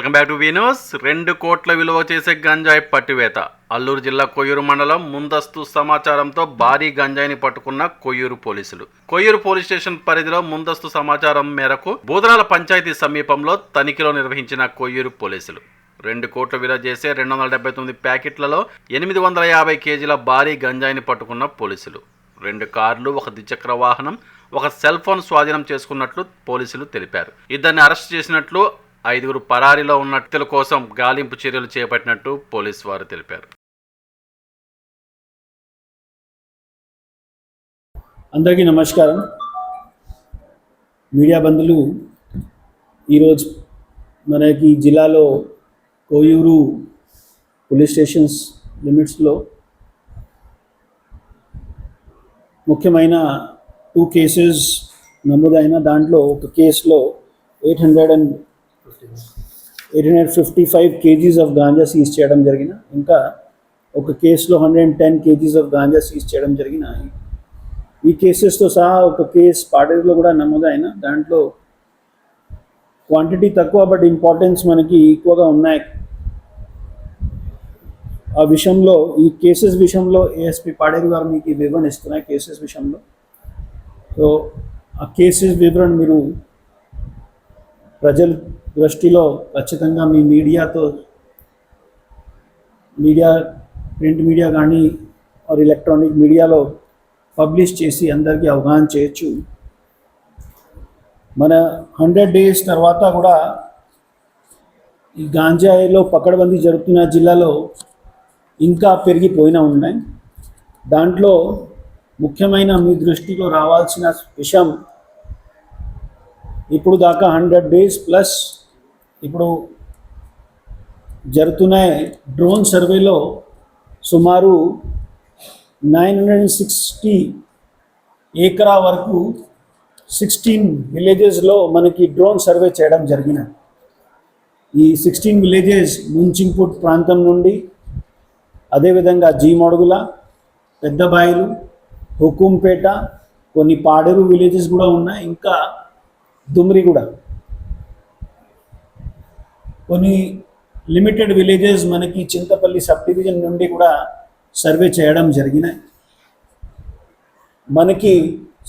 Welcome back to వీనోస్. రెండు కోట్ల విలువ చేసే గంజాయి పట్టివేత. అల్లూరు జిల్లా కొయ్యూరు మండలం ముందస్తు సమాచారంతో భారీ గంజాయిని పట్టుకున్న కొయ్యూరు పోలీసులు. కొయ్యూరు పోలీస్ స్టేషన్ పరిధిలో ముందస్తు సమాచారం మేరకు బూదరాల పంచాయతీ సమీపంలో తనిఖీలో నిర్వహించిన కొయ్యూరు పోలీసులు. రెండు కోట్ల విలువ చేసే రెండు వందల డెబ్బై తొమ్మిది ప్యాకెట్లలో ఎనిమిది వందల యాభై కేజీల భారీ గంజాయిని పట్టుకున్న పోలీసులు. రెండు కార్లు ఒక ద్విచక్ర వాహనం ఒక సెల్ ఫోన్ స్వాధీనం చేసుకున్నట్లు పోలీసులు తెలిపారు. ఇద్దరిని అరెస్ట్ చేసినట్లు ఐదుగురు పరారీలో ఉన్న వ్యక్తుల కోసం గాలింపు చర్యలు చేపట్టినట్టు పోలీసు వారు తెలిపారు. అందరికీ నమస్కారం. మీడియా బంధువులు ఈరోజు మనకి జిల్లాలో కోయూరు పోలీస్ స్టేషన్స్ లిమిట్స్లో ముఖ్యమైన టూ కేసెస్ నమోదైన దాంట్లో ఒక కేసులో eight hundred and eight hundred fifty five KGs of ganja seize చేయడం జరిగిన ఇంకా ఒక కేసులో hundred and ten KGs of ganja seize చేయడం జరిగిన ఈ కేసెస్తో సహా ఒక కేసు పాడేరులో కూడా నమోదైన. దాంట్లో క్వాంటిటీ తక్కువ బట్ ఇంపార్టెన్స్ మనకి ఎక్కువగా ఉన్నాయి. ఆ విషయంలో ఈ కేసెస్ విషయంలో ఏఎస్పి పాడేరు గారు మీకు వివరణ ఇస్తున్నాయి కేసెస్ విషయంలో. సో ఆ కేసెస్ వివరణ మీరు ప్రజల దృష్టిలో ఖచ్చితంగా మీ మీడియాతో మీడియా ప్రింట్ మీడియా కానీ ఆర్ ఎలక్ట్రానిక్ మీడియాలో పబ్లిష్ చేసి అందరికీ అవగాహన చేయొచ్చు. మన హండ్రెడ్ డేస్ తర్వాత కూడా ఈ గాంజాయిలో పకడ్బందీ జరుగుతున్న జిల్లాలో ఇంకా పెరిగిపోయినా ఉన్నాయి. దాంట్లో ముఖ్యమైన మీ దృష్టిలో రావాల్సిన విషయం ఇప్పుడు దాకా హండ్రెడ్ డేస్ ప్లస్ ఇప్పుడు జరుగుతున్నాయి డ్రోన్ సర్వేలో సుమారు నైన్ హండ్రెడ్ అండ్ సిక్స్టీ ఏకరా వరకు సిక్స్టీన్ విలేజెస్లో మనకి డ్రోన్ సర్వే చేయడం జరిగిన. ఈ సిక్స్టీన్ విలేజెస్ ముంచింగ్పుట్ ప్రాంతం నుండి అదేవిధంగా జీమడుగుల పెద్దబాయిలు హుకుంపేట కొన్ని పాడేరు విలేజెస్ కూడా ఉన్నాయి. ఇంకా దుమ్రిగూడ కొన్ని లిమిటెడ్ విలేజెస్ మనకి చింతపల్లి సబ్ డివిజన్ నుండి కూడా సర్వే చేయడం జరిగినాయి. మనకి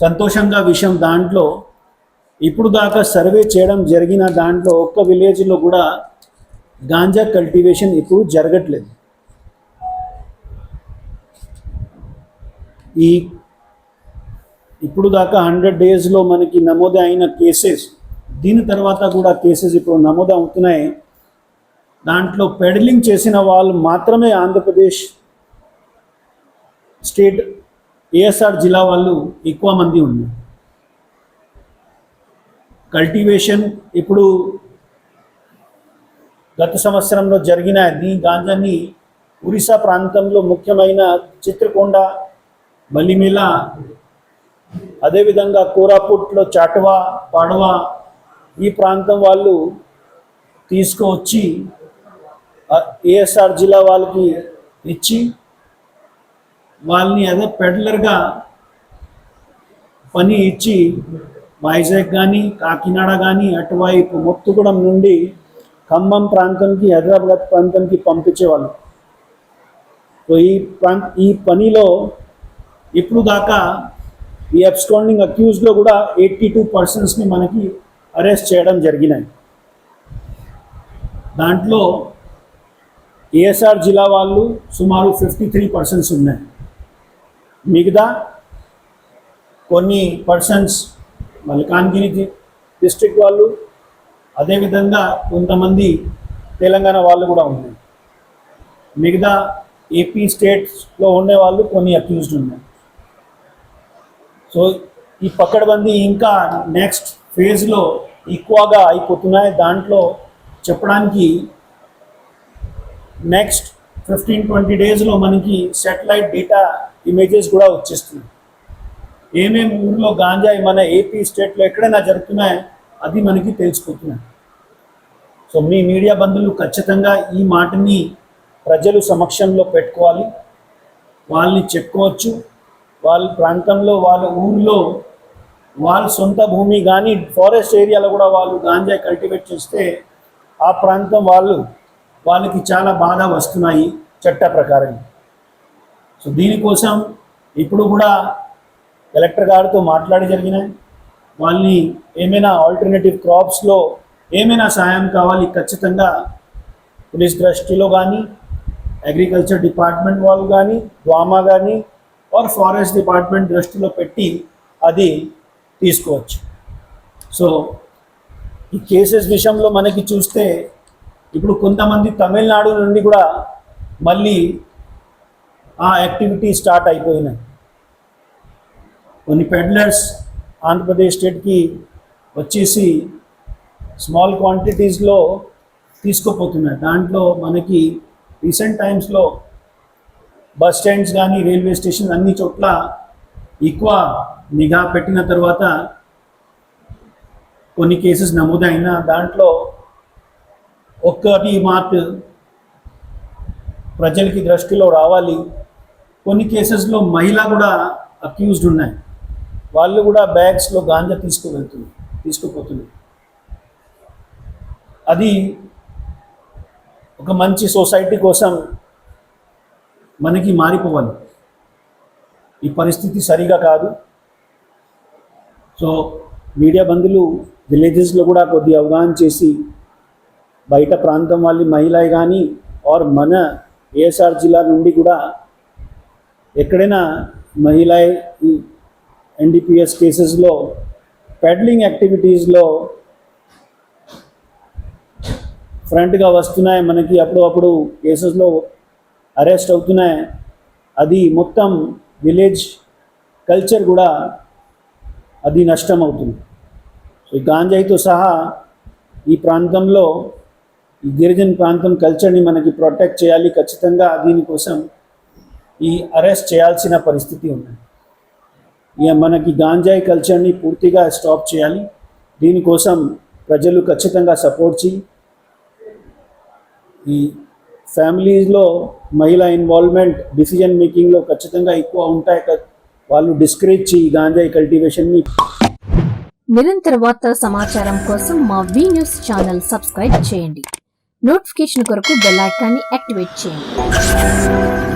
సంతోషంగా విషయం దాంట్లో ఇప్పుడు దాకా సర్వే చేయడం జరిగిన దాంట్లో ఒక్క విలేజ్లో కూడా గాంజా కల్టివేషన్ ఇప్పుడు జరగట్లేదు. ఈ ఇప్పుడు దాకా హండ్రెడ్ డేస్లో మనకి నమోదు అయిన కేసెస్ దీని తర్వాత కూడా కేసెస్ ఇప్పుడు నమోదు అవుతున్నాయి. దాంట్లో పెడలింగ్ చేసిన వాళ్ళు మాత్రమే ఆంధ్రప్రదేశ్ స్టేట్ ఏఎస్ఆర్ జిల్లా వాళ్ళు ఎక్కువ మంది ఉన్నారు. కల్టివేషన్ ఇప్పుడు గత సంవత్సరంలో జరిగిన ఈ గాంజాన్ని ఒరిస్సా ప్రాంతంలో ముఖ్యమైన చిత్రకొండ బలిమిల అదేవిధంగా కోరాపుట్లో చాటవా పాడవా ఈ ప్రాంతం వాళ్ళు తీసుకువచ్చి ఏఎస్ఆర్ జిల్లా వాళ్ళకి ఇచ్చి వాళ్ళని అదే పెడలర్గా పని ఇచ్చి వైజాగ్ కానీ కాకినాడ కానీ అటువైపు మొత్తుగూడెం నుండి ఖమ్మం ప్రాంతంకి హైదరాబాద్ ప్రాంతంకి పంపించేవాళ్ళు. సో ఈ ప్రాంత ఈ పనిలో ఇప్పుడు దాకా ఈ అబ్స్కాండింగ్ అక్యూజ్లో కూడా ఎయిటీ టూ పర్సన్స్ని మనకి అరెస్ట్ చేయడం జరిగినాయి దాంట్లో ఏఎస్ఆర్ జిల్లా వాళ్ళు సుమారు ఫిఫ్టీ త్రీ పర్సన్స్ ఉన్నాయి. మిగతా కొన్ని పర్సన్స్ మల్కాన్గిరి డిస్ట్రిక్ట్ వాళ్ళు అదేవిధంగా కొంతమంది తెలంగాణ వాళ్ళు కూడా ఉన్నారు మిగతా ఏపీ స్టేట్స్లో ఉండే వాళ్ళు కొన్ని అక్యూజ్డ్ ఉన్నారు సో ఈ పక్కడబందీ ఇంకా నెక్స్ట్ ఫేజ్లో ఎక్కువగా అయిపోతున్నాయి. దాంట్లో చెప్పడానికి నెక్స్ట్ ఫిఫ్టీన్ ట్వంటీ డేస్లో మనకి సెటిలైట్ డేటా ఇమేజెస్ కూడా వచ్చేస్తుంది ఏమేమి ఊర్లో గాంజాయి మన ఏపీ స్టేట్లో ఎక్కడైనా జరుగుతున్నాయో అది మనకి తెలిసిపోతున్నాయి. సో మీ మీడియా బంధువులు ఖచ్చితంగా ఈ మాటని ప్రజలు సమక్షంలో పెట్టుకోవాలి. వాళ్ళని చెప్పుకోవచ్చు. వాళ్ళ ప్రాంతంలో వాళ్ళ ఊర్లో వాళ్ళ సొంత భూమి కానీ ఫారెస్ట్ ఏరియాలో కూడా వాళ్ళు గాంజా కల్టివేట్ చేస్తే ఆ ప్రాంతం వాళ్ళు వాళ్ళకి చాలా బాధ వస్తున్నాయి చట్ట ప్రకారం. సో దీనికోసం ఇప్పుడు కూడా కలెక్టర్ గారితో మాట్లాడి జరిగినాయి వాళ్ళని ఏమైనా ఆల్టర్నేటివ్ క్రాప్స్లో ఏమైనా సాయం కావాలి ఖచ్చితంగా పోలీస్ దృష్టిలో కానీ అగ్రికల్చర్ డిపార్ట్మెంట్ వాళ్ళు కానీ డ్వామా కానీ ఆర్ ఫారెస్ట్ డిపార్ట్మెంట్ దృష్టిలో పెట్టి అది తీసుకోవచ్చు. సో ఈ కేసెస్ విషయంలో మనకి చూస్తే ఇప్పుడు కొంతమంది తమిళనాడు నుండి కూడా మళ్ళీ ఆ యాక్టివిటీ స్టార్ట్ అయిపోయినాయి. కొన్ని పెడ్లర్స్ ఆంధ్రప్రదేశ్ స్టేట్కి వచ్చేసి స్మాల్ క్వాంటిటీస్లో తీసుకుపోతున్నారు. దాంట్లో మనకి రీసెంట్ టైమ్స్లో బస్ స్టాండ్స్ కానీ రైల్వే స్టేషన్ అన్ని చోట్ల ఎక్కువ నిఘా పెట్టిన తర్వాత కొన్ని కేసెస్ నమోదైన దాంట్లో ఒక్కటి మాట ప్రజలకి దృష్టిలో రావాలి. కొన్ని కేసెస్లో మహిళ కూడా అక్యూజ్డ్ ఉన్నాయి. వాళ్ళు కూడా బ్యాగ్స్లో గాంజా తీసుకువెళ్తున్నారు తీసుకుపోతున్నారు. అది ఒక మంచి సొసైటీ కోసం మనకి మారిపోవాలి. ఈ పరిస్థితి సరిగా కాదు. సో మీడియా బంధువులు విలేజెస్లో కూడా కొద్ది అవగాహన చేసి బయట ప్రాంతం వాళ్ళ మహిళ కానీ ఆర్ మన ఏఎస్ఆర్ జిల్లా నుండి కూడా ఎక్కడైనా మహిళ ఎన్డీపీఎస్ కేసెస్లో పెడ్లింగ్ యాక్టివిటీస్లో ఫ్రంట్గా వస్తున్నాయి మనకి అప్పుడప్పుడు కేసెస్లో అరెస్ట్ అవుతున్నాయి. అది మొత్తం విలేజ్ కల్చర్ కూడా అది నష్టం అవుతుంది. ఈ గాంజాయితో సహా ఈ ప్రాంతంలో ఈ గిరిజన ప్రాంతం కల్చర్ని మనకి ప్రొటెక్ట్ చేయాలి. ఖచ్చితంగా దీనికోసం ఈ అరెస్ట్ చేయాల్సిన పరిస్థితి ఉంది. ఇక మనకి గాంజాయి కల్చర్ని పూర్తిగా స్టాప్ చేయాలి. దీనికోసం ప్రజలు ఖచ్చితంగా సపోర్ట్ చేయి. ఈ ఫ్యామిలీస్లో మహిళా ఇన్వాల్వ్మెంట్ డిసిజన్ మేకింగ్లో ఖచ్చితంగా ఎక్కువ ఉంటాయి వాళ్ళు డిస్కరేజ్ చేయి గాంజాయి కల్టివేషన్ని. నిరంతర వార్తల సమాచారం కోసం మా వి న్యూస్ ఛానల్ సబ్స్క్రైబ్ చేయండి. నోటిఫికేషన్ కొరకు బెల్ ఐకాన్ని యాక్టివేట్ చేయండి.